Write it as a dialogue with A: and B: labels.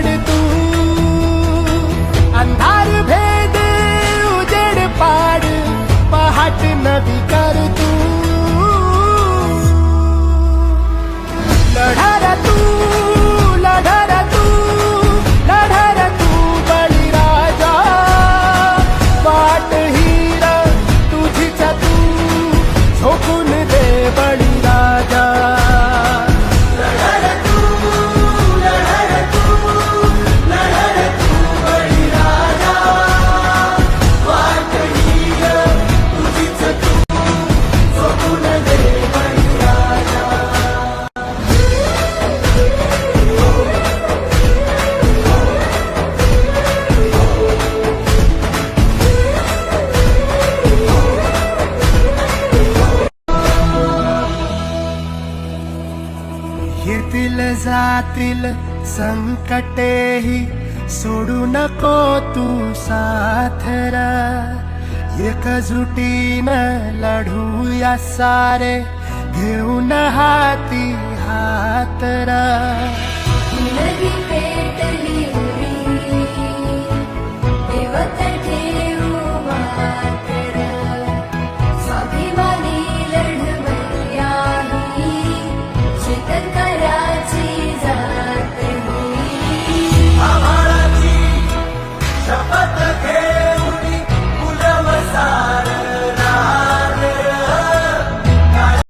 A: उजड तू अंधार भेद उजड़ पाड पहाट नदी कर तू येतील जातील संकटेही. सोडू नको तू साथरा. एकजुटीन लढूया सारे. घेऊन हाती हातरा.
B: पेटली.